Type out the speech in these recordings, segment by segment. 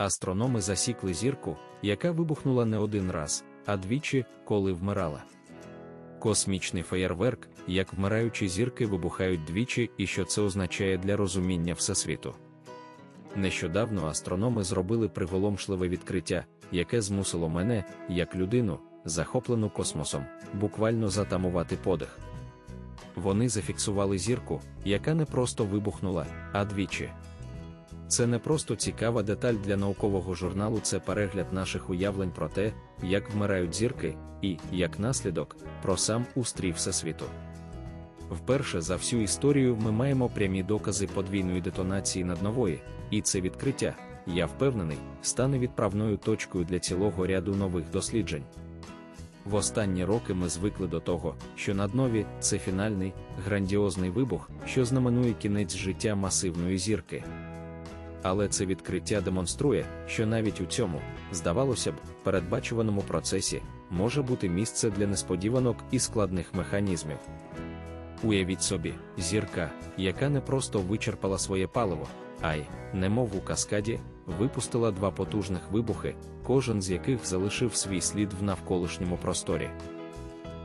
Астрономи засікли зірку, яка вибухнула не один раз, а двічі, коли вмирала. Космічний феєрверк, як вмираючі зірки вибухають двічі, і що це означає для розуміння Всесвіту. Нещодавно астрономи зробили приголомшливе відкриття, яке змусило мене, як людину, захоплену космосом, буквально затамувати подих. Вони зафіксували зірку, яка не просто вибухнула, а двічі. Це не просто цікава деталь для наукового журналу, це перегляд наших уявлень про те, як вмирають зірки, і, як наслідок, про сам устрій Всесвіту. Вперше за всю історію ми маємо прямі докази подвійної детонації над нової, і це відкриття, я впевнений, стане відправною точкою для цілого ряду нових досліджень. В останні роки ми звикли до того, що наднові це фінальний, грандіозний вибух, що знаменує кінець життя масивної зірки. Але це відкриття демонструє, що навіть у цьому, здавалося б, передбачуваному процесі може бути місце для несподіванок і складних механізмів. Уявіть собі, зірка, яка не просто вичерпала своє паливо, а й, немов у каскаді, випустила два потужних вибухи, кожен з яких залишив свій слід в навколишньому просторі.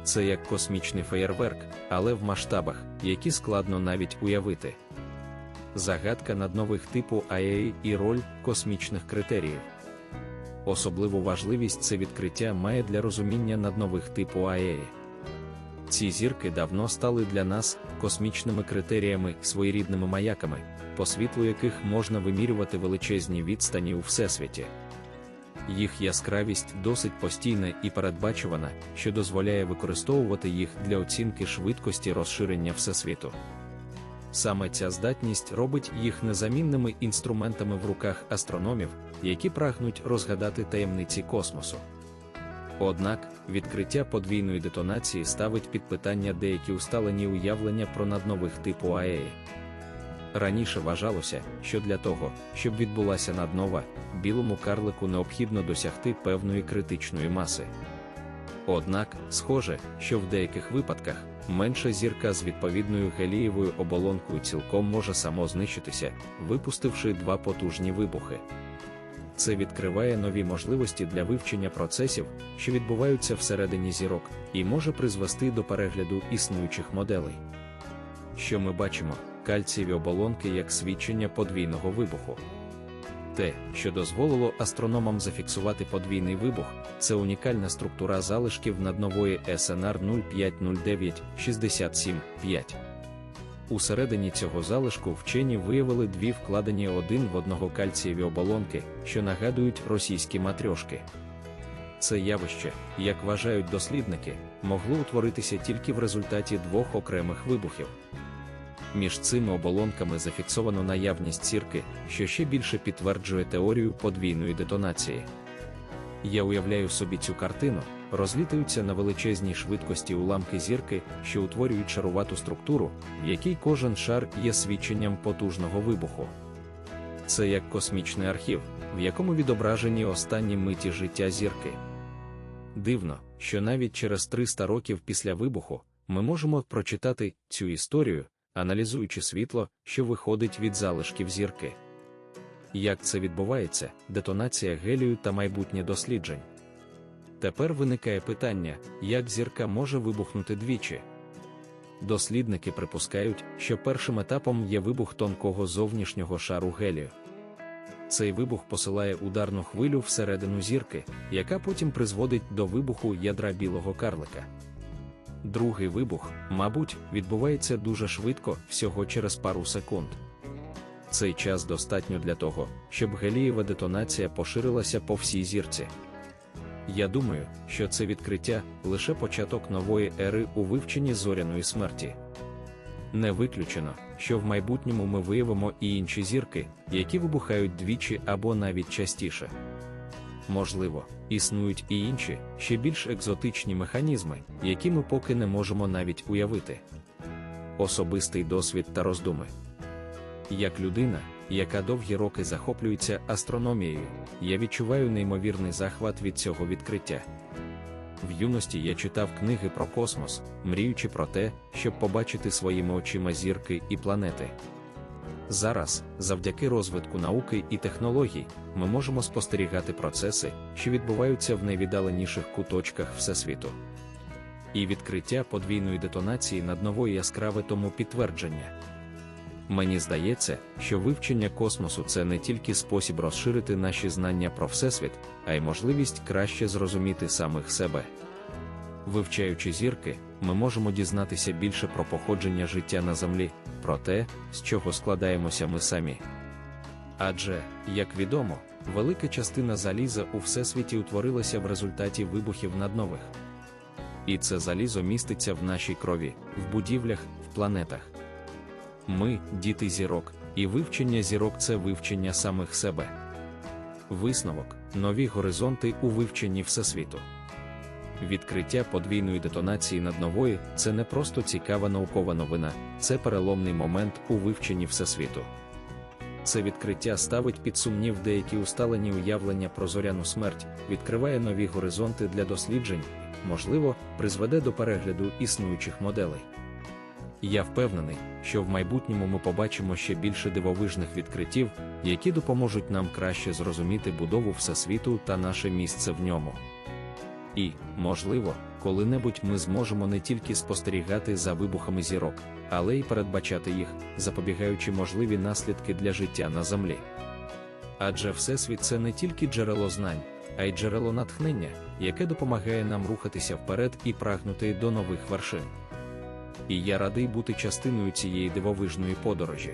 Це як космічний феєрверк, але в масштабах, які складно навіть уявити. Загадка наднових типу АЕІ і роль космічних критеріїв. Особливу важливість це відкриття має для розуміння наднових типу АЕІ. Ці зірки давно стали для нас космічними критеріями своєрідними маяками, по світлу яких можна вимірювати величезні відстані у всесвіті. Їх яскравість досить постійна і передбачувана, що дозволяє використовувати їх для оцінки швидкості розширення всесвіту. Саме ця здатність робить їх незамінними інструментами в руках астрономів, які прагнуть розгадати таємниці космосу. Однак, відкриття подвійної детонації ставить під питання деякі усталені уявлення про наднових типу АЕ. Раніше вважалося, що для того, щоб відбулася наднова, білому карлику необхідно досягти певної критичної маси. Однак, схоже, що в деяких випадках менша зірка з відповідною гелієвою оболонкою цілком може самознищитися, випустивши два потужні вибухи. Це відкриває нові можливості для вивчення процесів, що відбуваються всередині зірок, і може призвести до перегляду існуючих моделей. Що ми бачимо, кальцієві оболонки як свідчення подвійного вибуху. Те, що дозволило астрономам зафіксувати подвійний вибух, це унікальна структура залишків наднової СНР 0509 675. Усередині цього залишку вчені виявили дві вкладені один в одного кальцієві оболонки, що нагадують російські матрьошки. Це явище, як вважають дослідники, могло утворитися тільки в результаті двох окремих вибухів. Між цими оболонками зафіксовано наявність сірки, що ще більше підтверджує теорію подвійної детонації. Я уявляю собі цю картину, розлітаються на величезній швидкості уламки зірки, що утворюють шарувату структуру, в якій кожен шар є свідченням потужного вибуху. Це як космічний архів, в якому відображені останні миті життя зірки. Дивно, що навіть через 300 років після вибуху ми можемо прочитати цю історію, аналізуючи світло, що виходить від залишків зірки. Як це відбувається, детонація гелію та майбутнє досліджень. Тепер виникає питання, як зірка може вибухнути двічі. Дослідники припускають, що першим етапом є вибух тонкого зовнішнього шару гелію. Цей вибух посилає ударну хвилю всередину зірки, яка потім призводить до вибуху ядра білого карлика. Другий вибух, мабуть, відбувається дуже швидко, всього через пару секунд. Цей час достатньо для того, щоб гелієва детонація поширилася по всій зірці. Я думаю, що це відкриття лише початок нової ери у вивченні зоряної смерті. Не виключено, що в майбутньому ми виявимо і інші зірки, які вибухають двічі або навіть частіше. Можливо, існують і інші, ще більш екзотичні механізми, які ми поки не можемо навіть уявити. Особистий досвід та роздуми. Як людина, яка довгі роки захоплюється астрономією, я відчуваю неймовірний захват від цього відкриття. В юності я читав книги про космос, мріючи про те, щоб побачити своїми очима зірки і планети. Зараз, завдяки розвитку науки і технологій, ми можемо спостерігати процеси, що відбуваються в найвіддаленіших куточках Всесвіту. І відкриття подвійної детонації над нової яскраве тому підтвердження. Мені здається, що вивчення космосу це не тільки спосіб розширити наші знання про Всесвіт, а й можливість краще зрозуміти самих себе. Вивчаючи зірки, ми можемо дізнатися більше про походження життя на Землі, про те, з чого складаємося ми самі. Адже, як відомо, велика частина заліза у всесвіті утворилася в результаті вибухів наднових. І це залізо міститься в нашій крові, в будівлях, в планетах. Ми діти зірок, і вивчення зірок це вивчення самих себе. Висновок нові горизонти у вивченні Всесвіту. Відкриття подвійної детонації над нової це не просто цікава наукова новина, це переломний момент у вивченні Всесвіту. Це відкриття ставить під сумнів деякі усталені уявлення про зоряну смерть, відкриває нові горизонти для досліджень, можливо, призведе до перегляду існуючих моделей. Я впевнений, що в майбутньому ми побачимо ще більше дивовижних відкриттів, які допоможуть нам краще зрозуміти будову Всесвіту та наше місце в ньому. І, можливо, коли-небудь ми зможемо не тільки спостерігати за вибухами зірок, але й передбачати їх, запобігаючи можливі наслідки для життя на землі. Адже Всесвіт це не тільки джерело знань, а й джерело натхнення, яке допомагає нам рухатися вперед і прагнути до нових вершин. І я радий бути частиною цієї дивовижної подорожі.